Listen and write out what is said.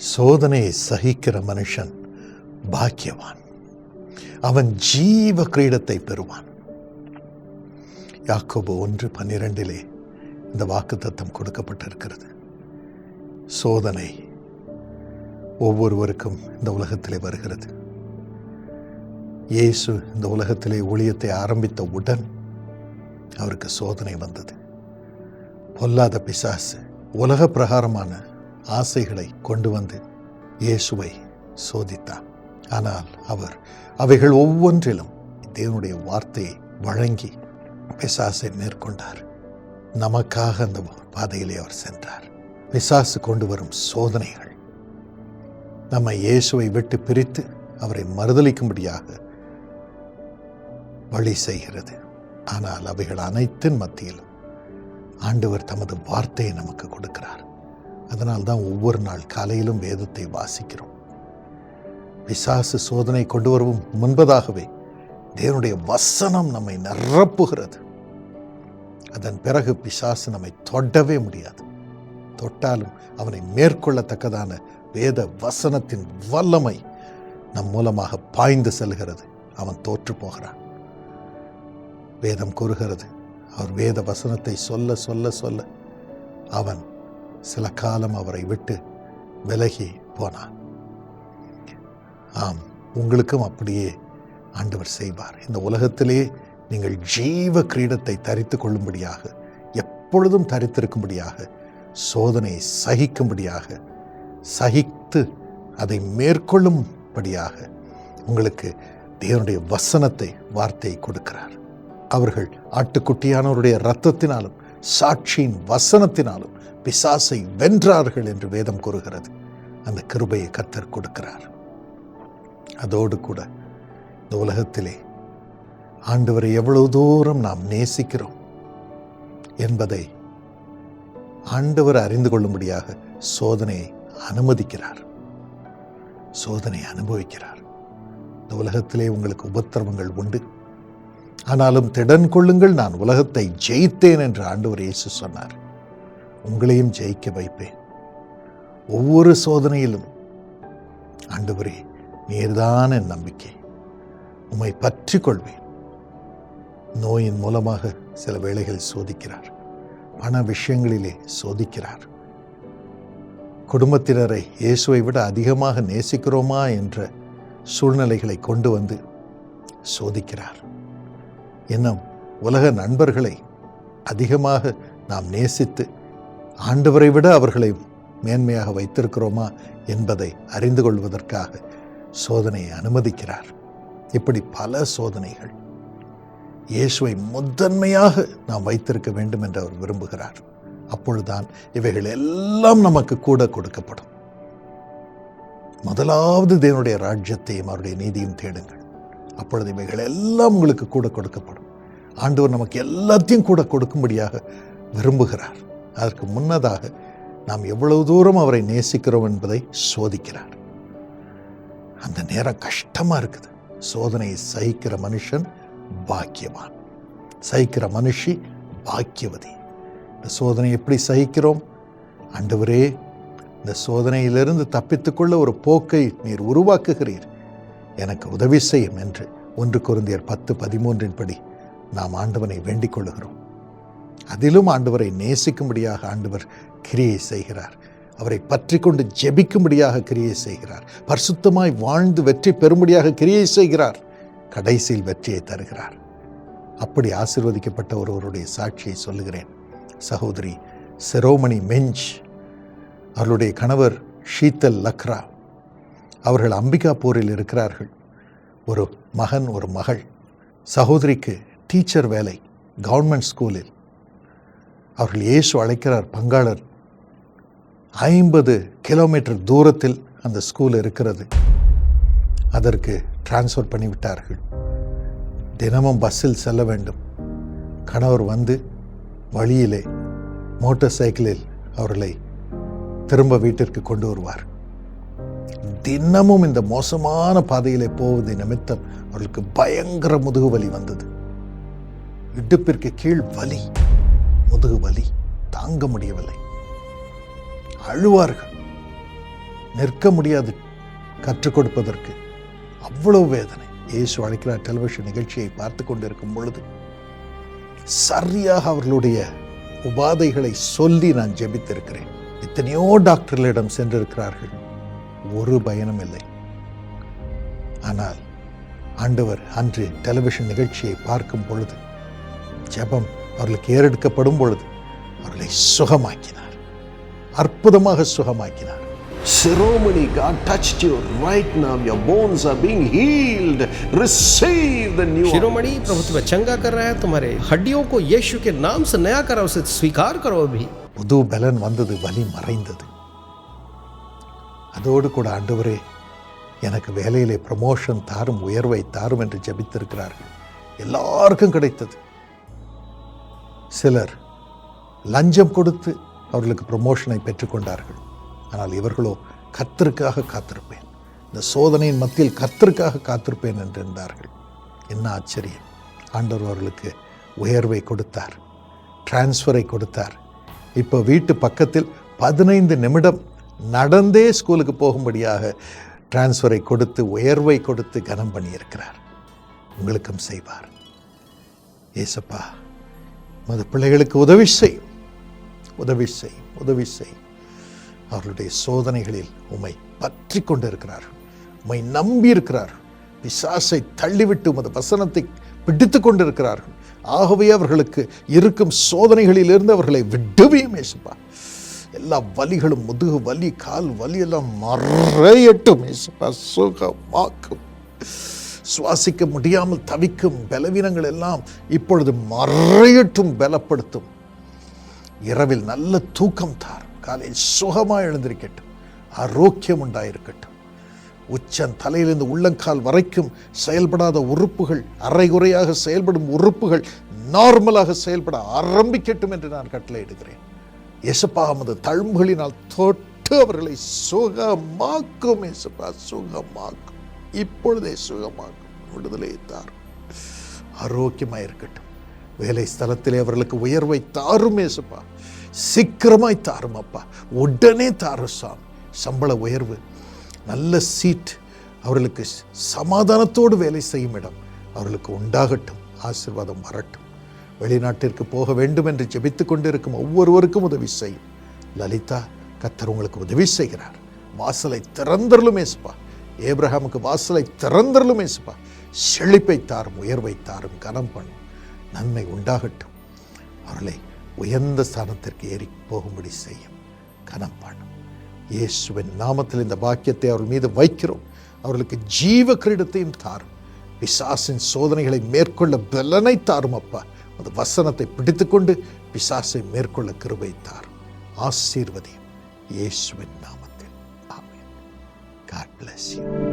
சோதனையை சகிக்கிற மனுஷன் பாக்கியவான். அவன் ஜீவ கிரீடத்தை பெறுவான். யாக்கோபு ஒன்று பன்னிரெண்டிலே இந்த வாக்குத்தத்தம் கொடுக்கப்பட்டிருக்கிறது. சோதனை ஒவ்வொருவருக்கும் இந்த உலகத்திலே வருகிறது. இயேசு இந்த உலகத்திலே ஊழியத்தை ஆரம்பித்த உடன் அவருக்கு சோதனை வந்தது. பொல்லாத பிசாசு உலக பிரகாரமான ஆசைகளை கொண்டு வந்து இயேசுவை சோதித்தார். ஆனால் அவர் அவைகள் ஒவ்வொன்றிலும் தேவனுடைய வார்த்தையை வழங்கி பிசாசை மேற்கொண்டார். நமக்காக அந்த பாதையிலே அவர் சென்றார். பிசாசு கொண்டு வரும் சோதனைகள். நம்மை இயேசுவை விட்டு பிரித்து அவரை மறுதலிக்கும்படியாக வழி செய்கிறது. ஆனால் அவைகள் அனைத்தின் மத்தியிலும் ஆண்டவர் தமது வார்த்தையை நமக்கு கொடுக்கிறார். அதனால் தான் ஒவ்வொரு நாள் காலையிலும் வேதத்தை வாசிக்கிறோம். பிசாசு சோதனை கொண்டு வரவும் முன்பதாகவே தேவனுடைய வசனம் நம்மை நிரப்புகிறது. அதன் பிறகு பிசாசு நம்மை தொடவே முடியாது. தொட்டாலும் அவனை மேற்கொள்ளத்தக்கதான வேத வசனத்தின் வல்லமை நம் மூலமாக பாய்ந்து செல்கிறது. அவன் தோற்று போகிறான். வேதம் கூறுகிறது அவர் வேத வசனத்தை சொல்ல சொல்ல சொல்ல அவன் சில காலம் அவரை விட்டு விலகி போனான் ஆம் உங்களுக்கும் அப்படியே ஆண்டவர் செய்வார். இந்த உலகத்திலே நீங்கள் ஜீவ கிரீடத்தை தரித்து கொள்ளும்படியாக எப்பொழுதும் தரித்திருக்கும்படியாக சோதனையை சகிக்கும்படியாக சகித்து அதை மேற்கொள்ளும்படியாக உங்களுக்கு தேவனுடைய வசனத்தை வார்த்தையை கொடுக்கிறார். அவர்கள் ஆட்டுக்குட்டியானவருடைய இரத்தத்தினாலும் சாட்சியின் வசனத்தினாலும் பிசாசை வென்றார்கள் என்று வேதம் கூறுகிறது. அந்த கிருபையை கத்தர் கொடுக்கிறார். அதோடு கூட இந்த உலகத்திலே ஆண்டவரை எவ்வளவு தூரம் நாம் நேசிக்கிறோம் என்பதை ஆண்டவர் அறிந்து கொள்ளும்படியாக சோதனையை அனுமதிக்கிறார். சோதனை அனுபவிக்கிறார். இந்த உலகத்திலே உங்களுக்கு உபத்திரவங்கள் உண்டு. ஆனாலும் திடன் கொள்ளுங்கள் நான் உலகத்தை ஜெயித்தேன் என்று ஆண்டவர் இயேசு சொன்னார். உங்களையும் ஜெயிக்க வைப்பேன். ஒவ்வொரு சோதனையிலும் ஆண்டவரே நீர்தான் என் நம்பிக்கை. உம்மை பற்றி கொள்வேன் நோயின் மூலமாக சில வேளைகள் சோதிக்கிறார். பண விஷயங்களிலே சோதிக்கிறார். குடும்பத்தினரை இயேசுவை விட அதிகமாக நேசிக்கிறோமா என்ற சூழ்நிலைகளை கொண்டு வந்து சோதிக்கிறார். இன்னும் உலக நண்பர்களை அதிகமாக நாம் நேசித்து ஆண்டவரை விட அவர்களை மேன்மையாக வைத்திருக்கிறோமா என்பதை அறிந்து கொள்வதற்காக சோதனையை அனுமதிக்கிறார். இப்படி பல சோதனைகள் இயேசுவை முதன்மையாக நாம் வைத்திருக்க வேண்டும் என்று அவர் விரும்புகிறார். அப்பொழுதுதான் இவைகள் எல்லாம் நமக்கு கூட கொடுக்கப்படும். முதலாவது தேவனுடைய ராஜ்யத்தையும் அவருடைய நீதியும் தேடுங்கள். அப்பொழுது இவைகள் எல்லாம் உங்களுக்கு கூட கொடுக்கப்படும். ஆண்டவர் நமக்கு எல்லாத்தையும் கூட கொடுக்கும்படியாக விரும்புகிறார். அதற்கு முன்னதாக நாம் எவ்வளவு தூரம் அவரை நேசிக்கிறோம் என்பதை சோதிக்கிறார். அந்த நேரம் கஷ்டமா இருக்குது. சோதனையை சகிக்கிற மனுஷன் பாக்கியவான். சகிக்கிற மனுஷி பாக்கியவதி. இந்த சோதனை எப்படி சகிக்கிறோம்? ஆண்டவரே இந்த சோதனையிலிருந்து தப்பித்துக்கொள்ள ஒரு போக்கை நீர் உருவாக்குகிறீர். எனக்கு உதவி செய்யும் என்று ஒன்று குருந்தியர் பத்து பதிமூன்றின் படி நாம் ஆண்டவனை வேண்டிக் கொள்ளுகிறோம். அதிலும் ஆண்டவரை நேசிக்கும்படியாக ஆண்டவர் கிரியை செய்கிறார். அவரை பற்றி கொண்டு ஜெபிக்கும்படியாக கிரியை செய்கிறார். பரிசுத்தமாய் வாழ்ந்து வெற்றி பெறும்படியாக கிரியை செய்கிறார். கடைசியில் வெற்றியை தருகிறார். அப்படி ஆசிர்வதிக்கப்பட்ட ஒருவருடைய சாட்சியை சொல்லுகிறேன். சகோதரி செரோமணி மெஞ்ச் அவருடைய கணவர் ஷீத்தல் லக்ரா. அவர்கள் அம்பிகாபூரில் இருக்கிறார்கள். ஒரு மகன் ஒரு மகள். சகோதரிக்கு டீச்சர் வேலை கவர்மெண்ட் ஸ்கூலில். அவர்கள் இயேசு அழைக்கிறார் பங்காளர். ஐம்பது கிலோமீட்டர் தூரத்தில் அந்த ஸ்கூல் இருக்கிறது. அதற்கு டிரான்ஸ்ஃபர் பண்ணிவிட்டார்கள். தினமும் பஸ்ஸில் செல்ல வேண்டும். கணவர் வந்து வழியிலே மோட்டார் சைக்கிளில் அவர்களை திரும்ப வீட்டிற்கு கொண்டு வருவார். தினமும் இந்த மோசமான பாதையிலே போவது நிமித்தம் அவர்களுக்கு பயங்கர முதுகு வலி வந்தது. இடுப்பிற்கு கீழ் வலி முதுகு வலி தாங்க முடியவில்லை. அழுவார்கள். நிற்க முடியாது கற்றுக் கொடுப்பதற்கு. அவ்வளவு வேதனை. இயேசு அழைக்கிறார் டெலிவிஷன் நிகழ்ச்சியை பார்த்து கொண்டிருக்கும் பொழுது சரியாக அவர்களுடைய உபாதைகளை சொல்லி நான் ஜெபித்திருக்கிறேன். எத்தனையோ டாக்டர்களிடம் சென்றிருக்கிறார்கள். ஒரு பயனும் இல்லை ஆனால் ஆண்டவர் அன்று டெலிவிஷன் நிகழ்ச்சியை பார்க்கும் பொழுது ஜெபம் அவர்களுக்கு ஏறெடுக்கப்படும் பொழுது அவர்களை சுகமாக்கினார் அற்புதமாக சுகமாக்கினார் Ceremony, God touched you right now. Your bones are being healed. Receive the new. शिरोमणि प्रभु तुम्हें चंगा कर रहा है तुम्हारे हड्डियों को यीशु के नाम से नया करो उसे स्वीकार करो अभी புது பலன் வந்தது வலி மறைந்தது அதோடு கூட ஆண்டவரே எனக்கு வேலையிலே ப்ரமோஷன் தாரும் உயர்வை தாரும் என்று ஜபித்திருக்கிறார்கள் எல்லாருக்கும் கிடைத்தது. சிலர் லஞ்சம் கொடுத்து அவர்களுக்கு ப்ரமோஷனை பெற்றுக்கொண்டார்கள். ஆனால் இவர்களோ கத்திற்காக காத்திருப்பேன். இந்த சோதனையின் மத்தியில் கத்திற்காக காத்திருப்பேன் என்று இருந்தார்கள். என்ன ஆச்சரியம். ஆண்டவர் அவர்களுக்கு உயர்வை கொடுத்தார் டிரான்ஸ்ஃபரை கொடுத்தார். இப்போ வீட்டு பக்கத்தில் பதினைந்து நிமிடம் நடந்தே ஸ்கூலுக்கு போகும்படியாக டிரான்ஸ்ஃபரை கொடுத்து உயர்வை கொடுத்து கனம் பண்ணியிருக்கிறார். உங்களுக்கும் செய்வார். ஏசப்பா மது பிள்ளைகளுக்கு உதவி செய்யும் உதவி செய்யும் உதவி செய்யும் அவர்களுடைய சோதனைகளில் உமை பற்றி கொண்டிருக்கிறார். உமை நம்பியிருக்கிறார் நம்பி பிசாசை தள்ளிவிட்டு உமது வசனத்தை பிடித்து கொண்டிருக்கிறார்கள். ஆகவே அவர்களுக்கு இருக்கும் சோதனைகளிலிருந்து அவர்களை விடுவியும் ஏசப்பா. எல்லா வலிகளும் முதுகு வலி கால் வலி எல்லாம் மறையட்டும். சுகமாக்கும் சுவாசிக்க முடியாமல் தவிக்கும் பலவீனங்கள் எல்லாம் இப்பொழுது மறையட்டும் பலப்படுத்தும். இரவில் நல்ல தூக்கம் தார் காலையில் சுகமாக எழுந்திருக்கட்டும். ஆரோக்கியம் உண்டாயிருக்கட்டும். உச்சன் தலையிலிருந்து உள்ளங்கால் வரைக்கும் செயல்படாத உறுப்புகள் அரைகுறையாக செயல்படும் உறுப்புகள் நார்மலாக செயல்பட ஆரம்பிக்கட்டும் என்று நான் கட்டளையிடுகிறேன் எசப்பா நமது தழும்புகளினால் தொட்டு அவர்களை சுகமாக்கும். எசப்பா சுகமாக்கும். இப்பொழுதே சுகமாக்கும். விடுதலை தார் ஆரோக்கியமாக இருக்கட்டும். வேலை ஸ்தலத்திலே அவர்களுக்கு உயர்வை தாரும் ஏசப்பா. சீக்கிரமாய் தாரும் அப்பா. உடனே தாரும் சாமி. சம்பள உயர்வு நல்ல சீட் அவர்களுக்கு சமாதானத்தோடு வேலை செய்யும் இடம் அவர்களுக்கு உண்டாகட்டும். ஆசிர்வாதம் வரட்டும். வெளிநாட்டிற்கு போக வேண்டும் என்று ஜெபித்துக் கொண்டிருக்கும் ஒவ்வொருவருக்கும் உதவி செய்யும் லலிதா கத்தர் உங்களுக்கு உதவி செய்கிறார். வாசலை திறந்தருளும் ஏசுப்பா. ஏப்ரஹாமுக்கு வாசலை திறந்தருளும் ஏசுப்பா. செழிப்பை தாரும் உயர்வை தாரும் கனம் பண்ணும். நன்மை உண்டாகட்டும். அவர்களை உயர்ந்த ஸ்தானத்திற்கு ஏறி போகும்படி செய்யும். கனம் பண்ணும். இயேசுவின் நாமத்தில் இந்த பாக்கியத்தை அவர்கள் மீது வைக்கிறோம். அவர்களுக்கு ஜீவ கிரீடத்தையும் தாரும். பிசாசின் சோதனைகளை மேற்கொள்ள பலனை தாரும் அப்பா. அது வசனத்தை பிடித்துக்கொண்டு பிசாசை மேற்கொள்ள கிருபைத்தார். ஆசீர்வதி இயேசுவின் நாமத்தில். ஆமென். God bless you